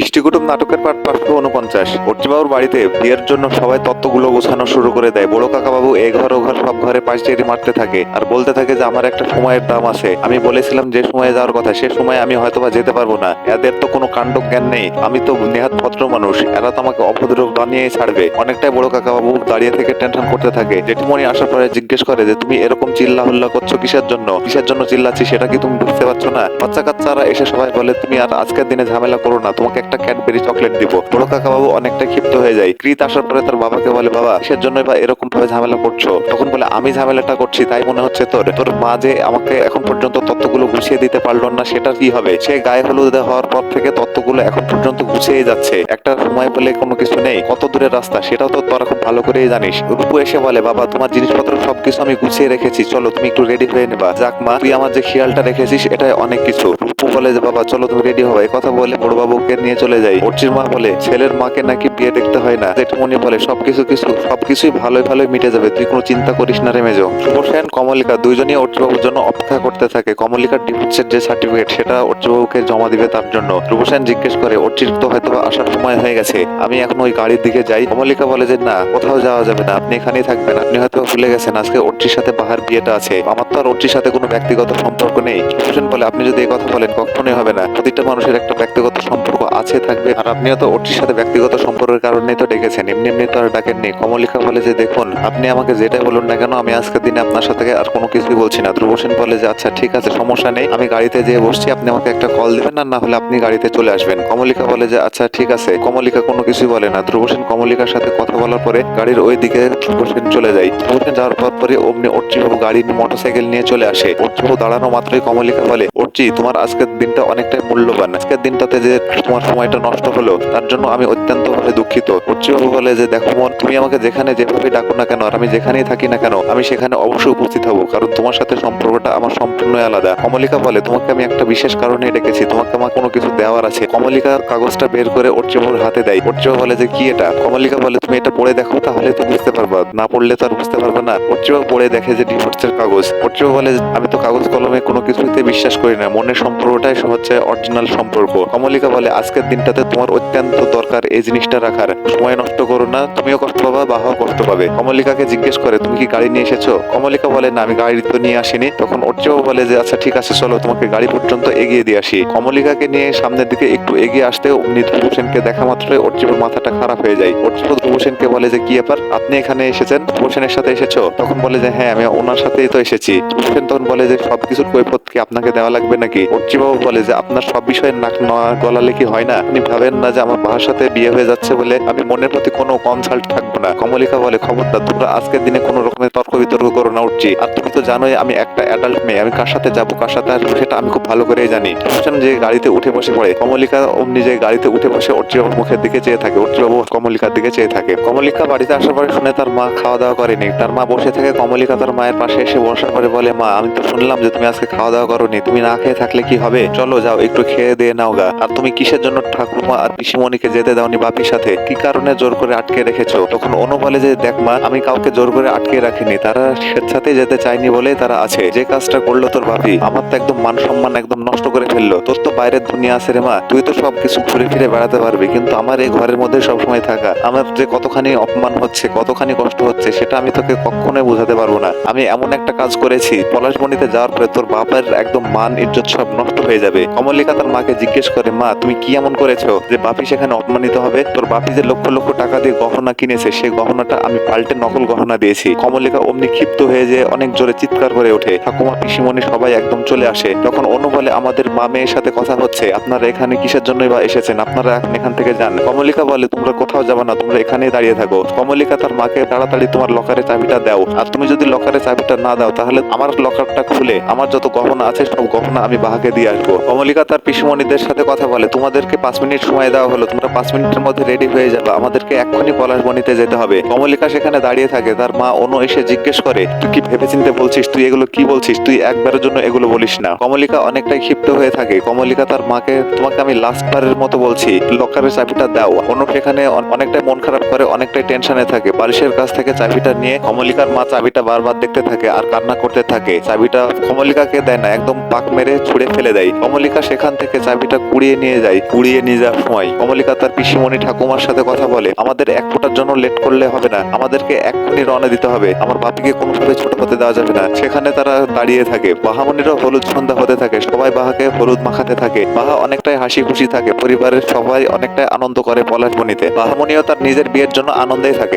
ইষ্টিকুটুম নাটকের পাঠ পাঁচশো উনপঞ্চাশ অর্চিবাবুর বাড়িতে বিয়ের জন্য সবাই তত্ত্বগুলো গোছানো শুরু করে দেয়। বড় কাকাবাবু এ ঘর ও ঘর সব ঘরে পাঁচটি মারতে থাকে আর বলতে থাকে যে, আমার একটা সময়ের দাম আছে। আমি বলেছিলাম যে, সময়ে যাওয়ার কথা। সে সময় আমি হয়তোবা যেতে পারব না। এদের তো কোনো কাণ্ড জ্ঞান নেই। আমি তো নেহাত ভদ্র মানুষ। এরা তো আমাকে অভদ্র বানিয়ে ছাড়বে। অনেকটাই বড় কাকাবাবু দাঁড়িয়ে থেকে টেনশন করতে থাকে। জেঠিমণি আসার পরে জিজ্ঞেস করে যে, তুমি এরকম চিল্লা হুল্লা করছ কিসের জন্য? কিসের জন্য চিল্লাচ্ছি সেটা কি তুমি বুঝতে পারছ না? বাচ্চা কাচ্চারা এসে সবাই বলে, তুমি আর আজকের দিনে ঝামেলা করো না। তোমাকে একটা ক্যাডবেরি চকলেট দিব। বড় কাকা বাবু অনেকটা ক্ষিপ্ত হয়ে যায়। কৃত আসার পরে তার বাবাকে বলে, বাবা, কিসের জন্য বা এরকম ভাবে ঝামেলা করছ? তখন বলে, আমি ঝামেলাটা করছি, তাই মনে হচ্ছে তোর। তোর মা যে আমাকে এখন পর্যন্ত তত্ত্বগুলো গুছিয়ে দিতে পারল না, সেটা কি হবে? সে গায়ে হলুদ হওয়ার পর থেকে তত্ত্বগুলো এখন পর্যন্ত গুছিয়ে যাচ্ছে। একটা সময় বলে কোনো কিছু নেই, কত দূরের রাস্তা, সেটাও তো তোরা খুব ভালো করেই জানিস। রূপু এসে বলে, বাবা, তোমার জিনিসপত্র সবকিছু আমি গুছিয়ে রেখেছি, চলো তুমি একটু রেডি হয়ে নেবা। যাক মা, তুই আমার যে খেয়ালটা রেখেছিস, এটাই অনেক কিছু। রূপু বলে যে, বাবা, চলো তুমি রেডি হবে কথা বলে বড় বাবুকে নিয়ে চলে যাই। অর্চির মা বলে, ছেলের মাকে নাকি বিয়ে দেখতে হয় না? জেঠমনি বলে, সবকিছু কিছু, সবকিছুই ভালোই ভালোই মিটে যাবে। তুই কোনো চিন্তা করিস না রে মেজো। শুভসেন কমলিকা দুইজনই অর্চিবাবুর জন্য অপেক্ষা করতে থাকে। কমলিকার ডিভোর্সের যে সার্টিফিকেট সেটা অর্চিবাবুকে জমা দিবে তার জন্য। রূপসেন জিজ্ঞেস করে, অর্চির তো হয়তো আসার সময় হয়ে গেছে। আমি এখন ওই গাড়ির দিকে যাই। কমলিকা বলে যে, না, কোথাও যাওয়া যাবে না। আপনি এখানেই থাকবেন। আপনি হয়তো ভুলে গেছেন। আজকে অর্চির সাথে বাহার বিয়েটা আছে। আমার তো আর অর্চির সাথে কোনো ব্যক্তিগত সম্পর্ক নেই। রূপসেন বলে, আপনি যদি এই কথা বলেন কখনোই হবে না। প্রতিটা মানুষের একটা ব্যক্তিগত সম্পর্ক আছে, থাকবে। আর আপনিও তো ওটির সাথে ব্যক্তিগত সম্পর্কের কারণেই তো ডেকেছেন। এমনি এমনি তো আর ডাকেননি কমলিকা বলে যে, দেখুন, আপনি আমাকে যেটাই বলুন না কেন, আমি আজকের দিনে আপনার সাথে আর কোনো কিছুই বলছি না। ধ্রুবসেন বলে যে আচ্ছা ঠিক আছে, সমস্যা নেই। আমি গাড়িতে যেয়ে বসছি, আপনি আমাকে একটা কল দেবেন, আর না হলে আপনি গাড়িতে চলে আসবেন। কমলিকা বলে যে আচ্ছা ঠিক আছে। কমলিকা কোনো কিছুই বলে না। ধ্রুবসেন কমলিকার সাথে কথা বলার পরে গাড়ির ওই দিকে ধ্রুবসেন চলে যায়। ধ্রুবসেন যাওয়ার পর পরে অমনি অর্চিবাবু গাড়ি মোটরসাইকেল নিয়ে চলে আসে। অর্চিবাবু দাঁড়ানো মাত্রই কমলিকা বলে অর্চি তোমার আজকের দিনটা অনেকটাই মূল্যবান। আজকের দিনটাতে যে তোমার সময়টা নষ্ট হলো তার জন্য আমি অত্যন্ত ভাবে দুঃখিত। অর্চিবাবু বলে যে দেখো মন, তুমি আমাকে যেখানে যেভাবে ডাকো না কেন, আর আমি যেখানেই থাকি না কেন, আমি সেখানে অবশ্যই উপস্থিত হব। কারণ তোমার সাথে সম্পর্কটা আমার সম্পূর্ণ আলাদা। কমলিকা বলে, তোমাকে আমি একটা বিশেষ কারণে ডেকেছি। তোমাকে আমার কোনো কিছু দেওয়ার আছে। কমলিকা কাগজটা বের করে অর্চিবাবুর হাতে দেয়। অর্চিবাবু বলে যে কি এটা? কমলিকা বলে, তুমি এটা পড়ে দেখো তাহলে তো বুঝতে পারবা। না পড়লে তো আর বুঝতে পারবে না। অর্চিবাবু পড়ে দেখে যে ডিভোর্সের কাগজ। অর্চিবাবু বলে আমি তো কাগজ কলমে কোনো কিছুতে বিশ্বাস করি না। মনের সম্পর্কটাই হচ্ছে অরিজিনাল সম্পর্ক। কমলিকা বলে, আজকের দিনটাতে তোমার অত্যন্ত দরকার এই জিনিসটা রাখার। সময় নষ্ট করো না, তুমিও কষ্ট পাবা বাহাও কষ্ট পাবে। কমলিকাকে জিজ্ঞেস করে, তুমি কি গাড়ি নিয়ে এসেছ? কমলিকা বলে, না, আমি গাড়ি তো নিয়ে আসিনি। তখন অর্চিবাবু বলে যে আচ্ছা ঠিক আছে, চলো, তোমাকে গাড়ি পর্যন্ত এগিয়ে দিয়ে আসি। কমলিকাকে নিয়ে সামনের দিকে একটু এগিয়ে আসতে ধ্রুব সেনকে দেখা মাত্রই অর্চিবাবুর মাথাটা খারাপ হয়ে যায়। অর্চিবাবু ধ্রুব বলে যে, কি ব্যাপার? আপনি এখানে এসেছেন? ধ্রুব সাথে এসেছ? তখন বলে যে হ্যাঁ আমি ওনার সাথেই তো এসেছি। ধ্রুব তখন বলে যে, সবকিছুর কৈফত কি আপনাকে দেওয়া লাগবে? নাকি? অর্চিবাবু বলে যে, আপনার সব বিষয়ে নাক নয়া গলালে কি হয় না? আপনি ভাবেন না যে আমার বাবার সাথে বিয়ে হয়ে যাচ্ছে বলে আমি মনের প্রতি কোনো কনসাল্ট থাকব না। কমলিকা বলে, খবরদার, তোমরা আজকের দিনে কোনো রকমের তর্ক বিতর্ক করো না, উঠছি। আর তুমি তো জানোই আমি একটা অ্যাডাল্ট মেয়ে। আমি কার সাথে যাব, কার সাথে আসব, সেটা আমি খুব ভালো করেই জানি। রোশন যে গাড়িতে উঠে বসে পড়ে, কমলিকা অমনি যে গাড়িতে উঠে বসে অর্চিবাবুর মুখের দিকে চেয়ে থাকে অর্চিবাবু কমলিকার দিকে চেয়ে থাকে। কমলিকা বাড়িতে আসার পরে শুনে তার মা খাওয়া দাওয়া করেনি। তার মা বসে থাকে, কমলিকা তার মায়ের পাশে এসে বসার পরে বলে, মা, আমি তো শুনলাম যে তুমি আজকে খাওয়া দাওয়া করোনি। তুমি না খেয়ে থাকলে কি হবে? চলো যাও, একটু খেয়ে দিয়ে নাও গা। আর তুমি কিসের জন্য ঠাকুরমা আর পিসিমণিকে যেতে দাওনি বাপির সাথে? কি কারণে জোর করে আটকে রেখেছো? তখন অনু বলে যে, দেখ মা, আমি কাউকে জোর করে আটকে রাখিনি। তারা স্বেচ্ছাতে যেতে চায়নি বলে তারা আছে। যে কাজটা করল তোর বাপি, আমার তো একদম মান সম্মান একদম নষ্ট করে ফেলল। তোর তো বাইরের দুনিয়া আছে রে মা। তুই তো সব কিছু ঘুরে ফিরে বেড়াতে পারবি। কিন্তু আমার এই ঘরের মধ্যে সবসময় থাকা। আমার যে কতখানি অপমান হচ্ছে, কতখানি কষ্ট হচ্ছে, সেটা আমি তোকে কখনোই বোঝাতে পারব না। আমি এমন একটা কাজ করেছি। পলাশমণিতে যাওয়ার পরে তোর বাপের একদম মান ইজ্জত সব নষ্ট হয়ে যাবে। কমলিকা তার মাকে জিজ্ঞেস করে, মা, তুমি কি এমন করেছ যে বাপি সেখানে অপমানিত হবে? তোর বাপি যে লক্ষ লক্ষ টাকা দিয়ে গহনা কিনেছে সেই গহনাটা আমি পাল্টে নকল গহনা দিয়েছি। কমলিকা অমনি ক্ষিপ্ত হয়ে যে অনেক জোরে চিৎকার করে ওঠে। ঠাকুমা, পিসিমণি সবাই একদম চলে আসে। তখন অনু বলে আমাদের মা মেয়ের সাথে কথা হচ্ছে, আপনারা এখানে কিসের জন্যই বা এসেছেন? আপনারা এখন এখান থেকে যান। কমলিকা বলে, তোমরা কোথাও যাবে না, তোমরা এখানেই দাঁড়িয়ে থাকো। কমলিকা তার মাকে, তাড়াতাড়ি তোমার লকারে চাবিটা দাও। আর তুমি যদি লকারে চাবিটা না দাও, তাহলে আমার লকারটা খুলে। আমার যত গহনা আছে, সব গহনা আমি বাহাকে দিয়ে আসব। কমলিকা তার পিসিমণিদের সাথে কথা বলে, তোমাদেরকে পাঁচ মিনিট সময় দেওয়া হলো, তোমরা পাঁচ মিনিটের মধ্যে রেডি হয়ে যাবে, আমাদেরকে এক্ষুনি পলাশবনিতে যেতে হবে। কমলিকা সেখানে দাঁড়িয়ে থাকে, তার মা অনু এসে জিজ্ঞেস করে, তুই কি ভেবেচিন্তে বলছিস, তুই এগুলো কি বলছিস? তুই একবারের জন্য এগুলো বলিস না। কমলিকা অনেকটাই ক্ষিপ্ত হয়ে থাকে কমলিকা তার মাকে, তোমাকে আমি লাস্ট বারের মতো বলছি লকারের চাবিটা দাও। অনু সেখানে অনেকটাই মন খারাপ করে, অনেকটাই টেনশনে থাকে। বালিশের কাছ থেকে চাবিটা নিয়ে কমলিকার মা চাবিটা বারবার দেখতে থাকে আর কান্না করতে থাকে। চাবিটা কমলিকাকে দেয় না, একদম পাক মেরে ছুঁড়ে ফেলে দেয়। কমলিকা সেখান থেকে চাবিটা কুড়িয়ে নিয়ে যায়। কুড়িয়ে কুড়িয়ে নিয়ে যাওয়ার সময় কমলিকা তার পিসিমণি ঠাকুমার সাথে কথা বলে, আমাদের এক ফোটার জন্য লেট করলে হবে না। আমাদেরকে এক্ষুনি রওনা দিতে হবে। আমার বাপিকে কোনোভাবে ছোট হতে দেওয়া যাবে না। সেখানে তারা দাঁড়িয়ে থাকে। বাহামণিরও হলুদ সন্ধ্যা হতে থাকে। সবাই বাহাকে হলুদ মাখাতে থাকে। বাহা অনেকটাই হাসি খুশি থাকে। পরিবারের সবাই অনেকটাই আনন্দ করে পলাশমণিতে বাহামণিও তার নিজের বিয়ের জন্য আনন্দেই থাকে।